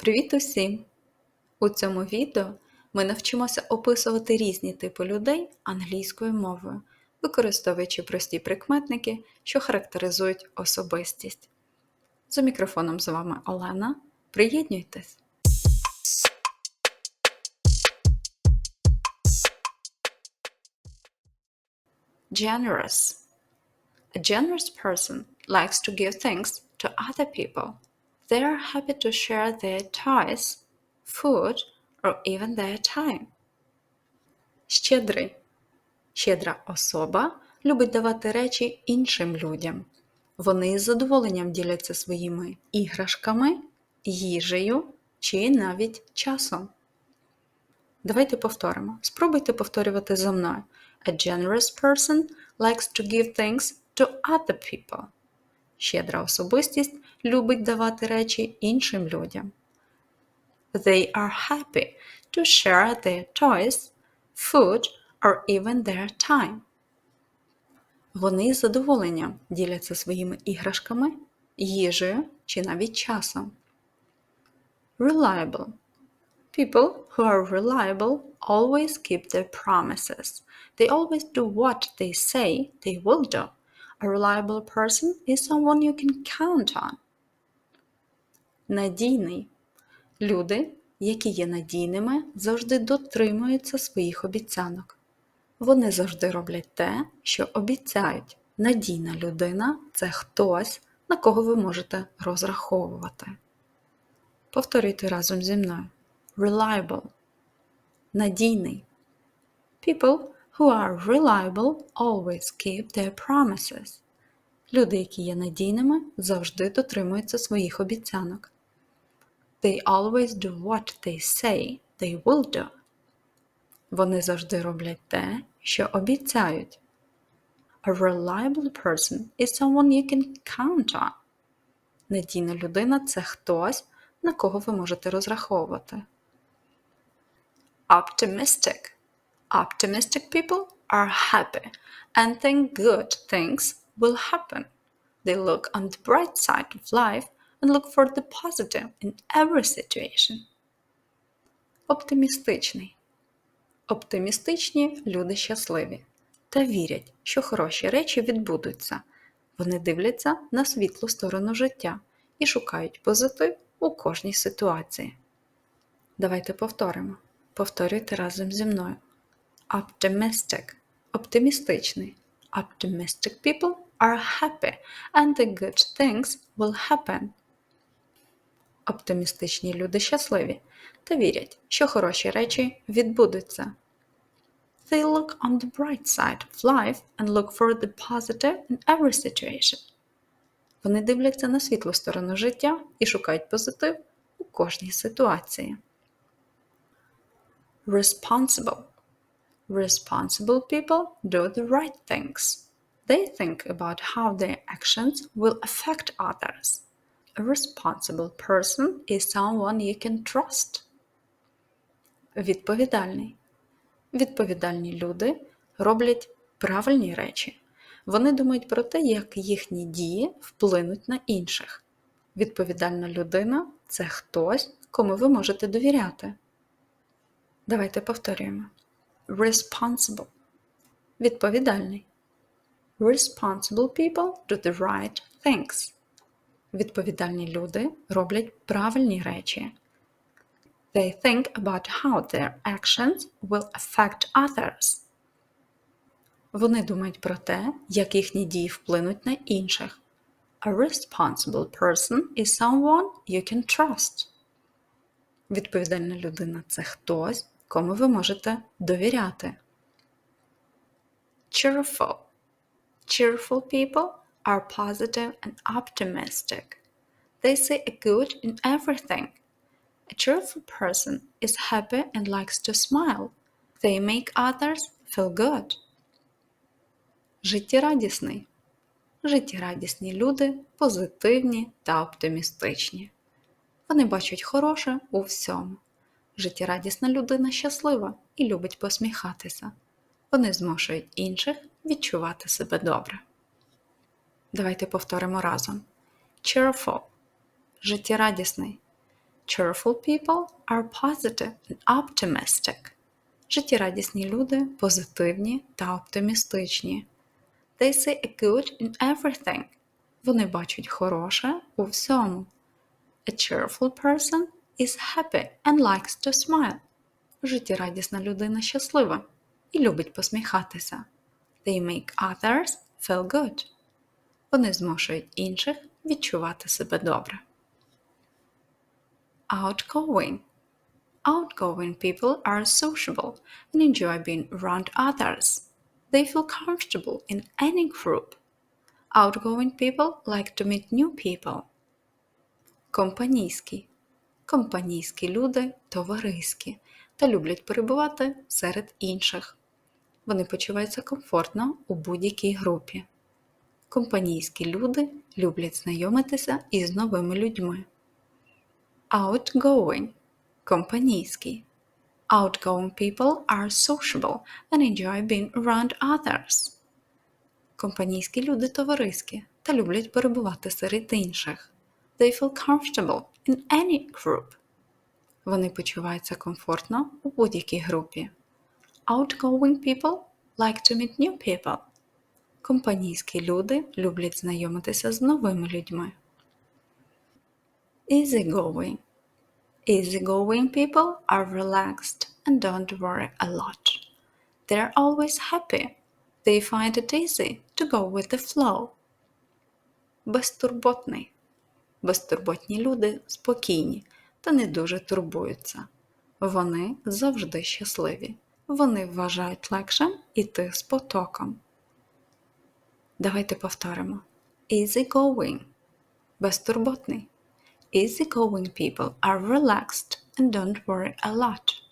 Привіт усім! У цьому відео ми навчимося описувати різні типи людей англійською мовою, використовуючи прості прикметники, що характеризують особистість. За мікрофоном з вами Олена. Приєднуйтесь! Generous. A generous person likes to give things to other people. They are happy to share their toys, food, or even their time. Щедрий. Щедра особа любить давати речі іншим людям. Вони із задоволенням діляться своїми іграшками, їжею чи навіть часом. Давайте повторимо. Спробуйте повторювати за мною. A generous person likes to give things to other people. Щедра особистість любить давати речі іншим людям. They are happy to share their toys, food or even their time. Вони з задоволенням діляться своїми іграшками, їжею чи навіть часом. Reliable. People who are reliable always keep their promises. They always do what they say they will do. A reliable person is someone you can count on. Надійний. Люди, які є надійними, завжди дотримуються своїх обіцянок. Вони завжди роблять те, що обіцяють. Надійна людина це хтось, на кого ви можете розраховувати. Повторюйте разом зі мною. Reliable. Надійний. People who are reliable always keep their promises. Люди, які є надійними, завжди дотримуються своїх обіцянок. They always do what they say they will do. Вони завжди роблять те, що обіцяють. A reliable person is someone you can count on. Надійна людина це хтось, на кого ви можете розраховувати. Optimistic. Optimistic people are happy and think good things will happen. They look on the bright side of life and look for the positive in every situation. Оптимістичний. Оптимістичні люди щасливі та вірять, що хороші речі відбудуться. Вони дивляться на світлу сторону життя і шукають позитив у кожній ситуації. Давайте повторимо. Повторюйте разом зі мною. Optimistic – оптимістичний. Optimistic people are happy and the good things will happen. Оптимістичні люди щасливі та вірять, що хороші речі відбудуться. They look on the bright side of life and look for the positive in every situation. Вони дивляться на світлу сторону життя і шукають позитив у кожній ситуації. Responsible. Responsible people do the right things. They think about how their actions will affect others. A responsible person is someone you can trust. Відповідальний. Відповідальні люди роблять правильні речі. Вони думають про те, як їхні дії вплинуть на інших. Відповідальна людина це хтось, кому ви можете довіряти. Давайте повторюємо. Responsible. Відповідальний. Responsible people do the right things. Відповідальні люди роблять правильні речі. They think about how their actions will affect others. Вони думають про те, як їхні дії вплинуть на інших. A responsible person is someone you can trust. Відповідальна людина це хтось, кому ви можете довіряти. Cheerful. Cheerful people are positive and optimistic. They see a good in everything. A cheerful person is happy and likes to smile. They make others feel good. Життєрадісний. Життєрадісні люди позитивні та оптимістичні. Вони бачать хороше у всьому. Життєрадісна людина щаслива і любить посміхатися. Вони змушують інших відчувати себе добре. Давайте повторимо разом: cheerful – життєрадісний. Cheerful people are positive and optimistic. Життєрадісні люди позитивні та оптимістичні. They see a good in everything. Вони бачать хороше у всьому. A cheerful person is happy and likes to smile. Життєрадісна людина щаслива і любить посміхатися. They make others feel good. Вони змушують інших відчувати себе добре. Outgoing. Outgoing people are sociable and enjoy being around others. They feel comfortable in any group. Outgoing people like to meet new people. Компанійські. Компанійські люди товариські та люблять перебувати серед інших. Вони почуваються комфортно у будь-якій групі. Компанійські люди люблять знайомитися із новими людьми. Outgoing компанійський. Outgoing people are sociable and enjoy being around others. Компанійські люди товариські та люблять перебувати серед інших. They feel comfortable in any group. Вони почуваються комфортно у будь-якій групі. Outgoing people like to meet new people. Компанійські люди люблять знайомитися з новими людьми. Easygoing. Easygoing people are relaxed and don't worry a lot. They're always happy. They find it easy to go with the flow. Безтурботний. Безтурботні люди спокійні та не дуже турбуються. Вони завжди щасливі. Вони вважають легшим іти з потоком. Давайте повторимо. Easygoing. Безтурботний. Easygoing people are relaxed and don't worry a lot.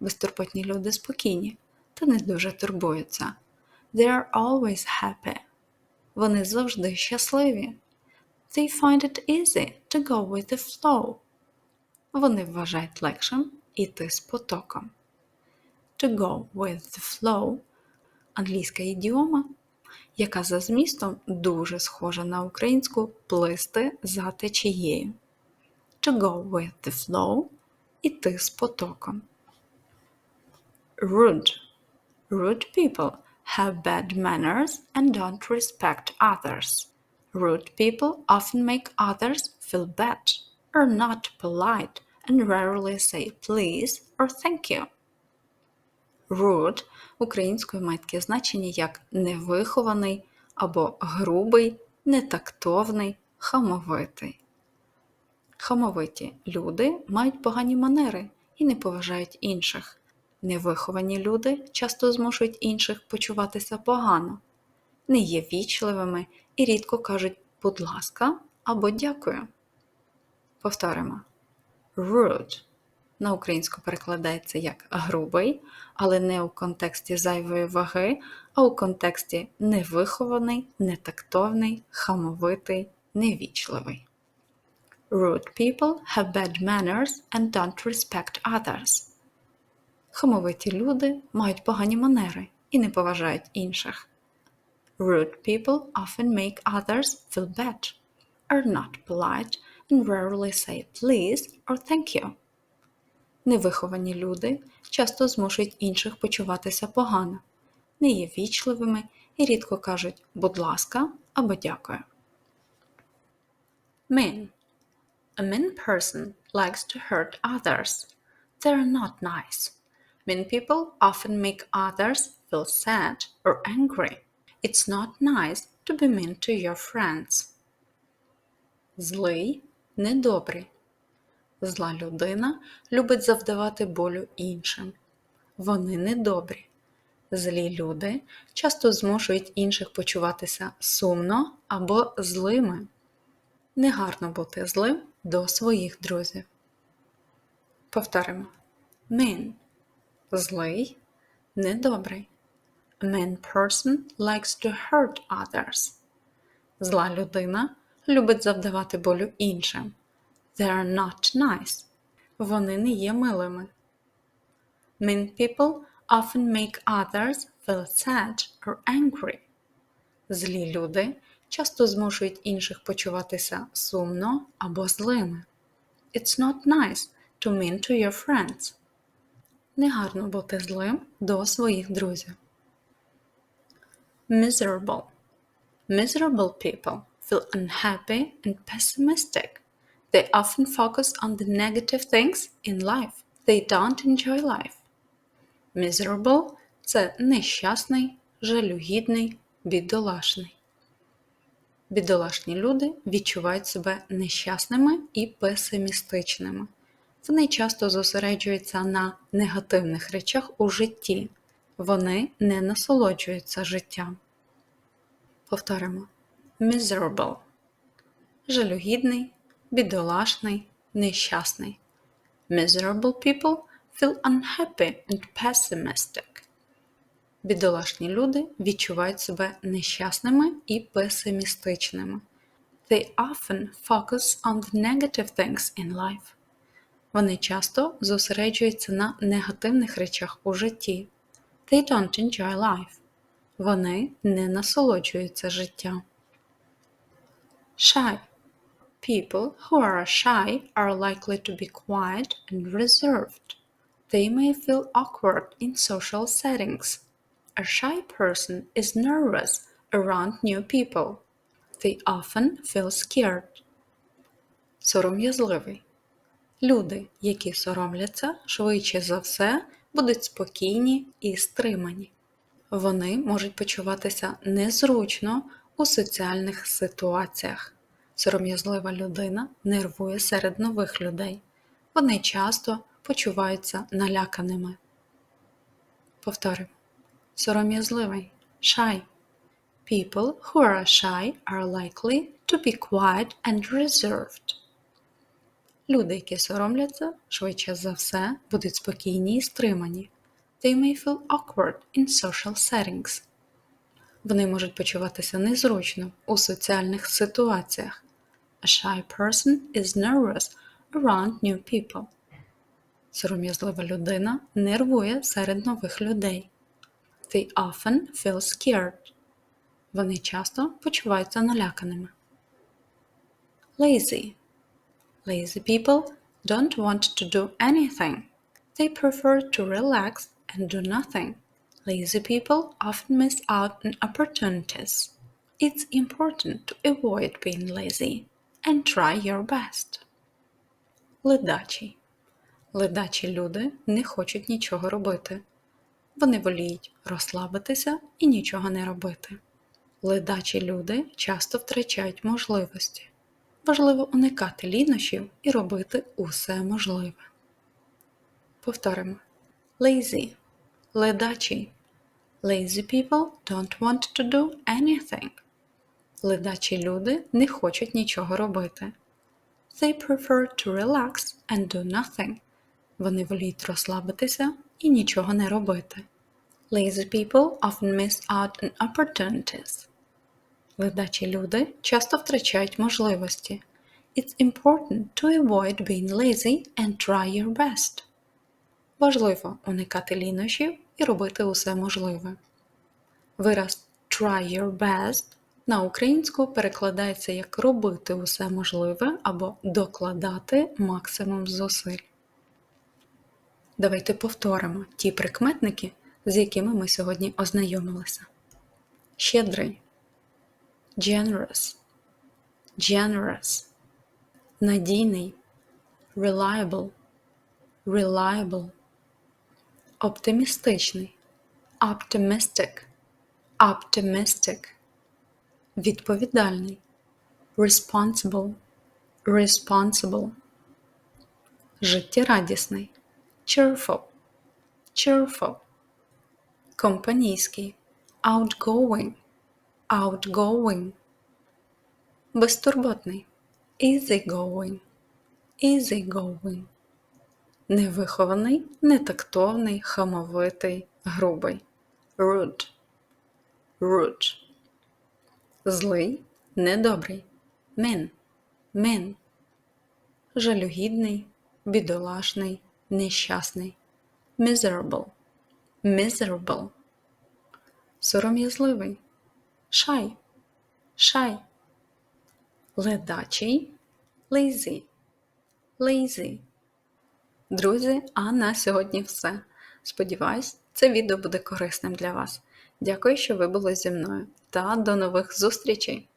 Безтурботні люди спокійні та не дуже турбуються. They are always happy. Вони завжди щасливі. They find it easy to go with the flow. Вони вважають легшим іти з потоком. To go with the flow англійська ідіома, яка за змістом дуже схожа на українську плисти за течією. To go with the flow іти з потоком. Rude. Rude people have bad manners and don't respect others. Rude people often make others feel bad, are not polite, and rarely say please or thank you. Rude українською має таке значення як невихований або грубий, нетактовний, хамовитий. Хамовиті люди мають погані манери і не поважають інших. Невиховані люди часто змушують інших почуватися погано, не є вічливими і рідко кажуть будь ласка або дякую. Повторимо. Rude на українську перекладається як грубий, але не у контексті зайвої ваги, а у контексті невихований, нетактовний, хамовитий, невічливий. Rude people have bad manners and don't respect others. Хамовиті люди мають погані манери і не поважають інших. Rude people often make others feel bad, are not polite, and rarely say please or thank you. Невиховані люди часто змушують інших почуватися погано, не є вічливими і рідко кажуть будь ласка або дякую. Mean. A mean person likes to hurt others. They're not nice. Mean people often make others feel sad or angry. It's not nice to be mean to your friends. Злий, недобрий. Зла людина любить завдавати болю іншим. Вони недобрі. Злі люди часто змушують інших почуватися сумно або злими. Негарно бути злим до своїх друзів. Повторимо. Mean – злий, недобрий. Mean person likes to hurt others. Зла людина любить завдавати болю іншим. They are not nice. Вони не є милими. Mean people often make others feel sad or angry. Злі люди часто змушують інших почуватися сумно або злими. It's not nice to mean to your friends. Негарно бути злим до своїх друзів. Miserable. Miserable people feel unhappy and pessimistic. They often focus on the negative things in life. They don't enjoy life. Miserable – це нещасний, жалюгідний, бідолашний. Бідолашні люди відчувають себе нещасними і песимістичними. Вони часто зосереджуються на негативних речах у житті. Вони не насолоджуються життям. Повторимо: miserable жалюгідний, бідолашний, нещасний. Miserable people feel unhappy and pessimistic. Бідолашні люди відчувають себе нещасними і песимістичними. They often focus on the negative things in life. Вони часто зосереджуються на негативних речах у житті. They don't enjoy life. Вони не насолоджуються життям. Shy. People who are shy are likely to be quiet and reserved. They may feel awkward in social settings. A shy person is nervous around new people. They often feel scared. Сором'язливий. Люди, які соромляться, швидше за все будуть спокійні і стримані. Вони можуть почуватися незручно у соціальних ситуаціях. Сором'язлива людина нервує серед нових людей. Вони часто почуваються наляканими. Повторимо. Сором'язливий. Shy. People who are shy are likely to be quiet and reserved. Люди, які соромляться, швидше за все, будуть спокійні і стримані. They may feel awkward in social settings. Вони можуть почуватися незручно у соціальних ситуаціях. A shy person is nervous around new people. Сором'язлива людина нервує серед нових людей. They often feel scared. Вони часто почуваються наляканими. Lazy. Lazy people don't want to do anything. They prefer to relax and do nothing. Lazy people often miss out on opportunities. It's important to avoid being lazy and try your best. Ледачі. Ледачі люди не хочуть нічого робити. Вони воліють розслабитися і нічого не робити. Ледачі люди часто втрачають можливості. Важливо уникати лінощів і робити усе можливе. Повторимо. Lazy. Ледачий. Lazy people don't want to do anything. Ледачі люди не хочуть нічого робити. They prefer to relax and do nothing. Вони воліють розслабитися і нічого не робити. Lazy people often miss out on opportunities. Ледачі люди часто втрачають можливості. It's important to avoid being lazy and try your best. Важливо уникати лінощів і робити усе можливе. Вираз try your best на українську перекладається як робити усе можливе або докладати максимум зусиль. Давайте повторимо ті прикметники, з якими ми сьогодні ознайомилися. Щедрий generous, generous, надійний, reliable, reliable, оптимістичний, optimistic, optimistic, відповідальний, responsible, responsible, життєрадісний, cheerful, cheerful, компанійський, outgoing, outgoing, безтурботний, easygoing, easygoing, невихований, нетактовний, хамовитий, грубий, rude, rude, злий, недобрий, mean, mean, жалюгідний, бідолашний, нещасний, miserable, miserable, сором'язливий, shy, shy, ледачий, lazy, lazy. Друзі, а на сьогодні все. Сподіваюсь, це відео буде корисним для вас. Дякую, що ви були зі мною та до нових зустрічей!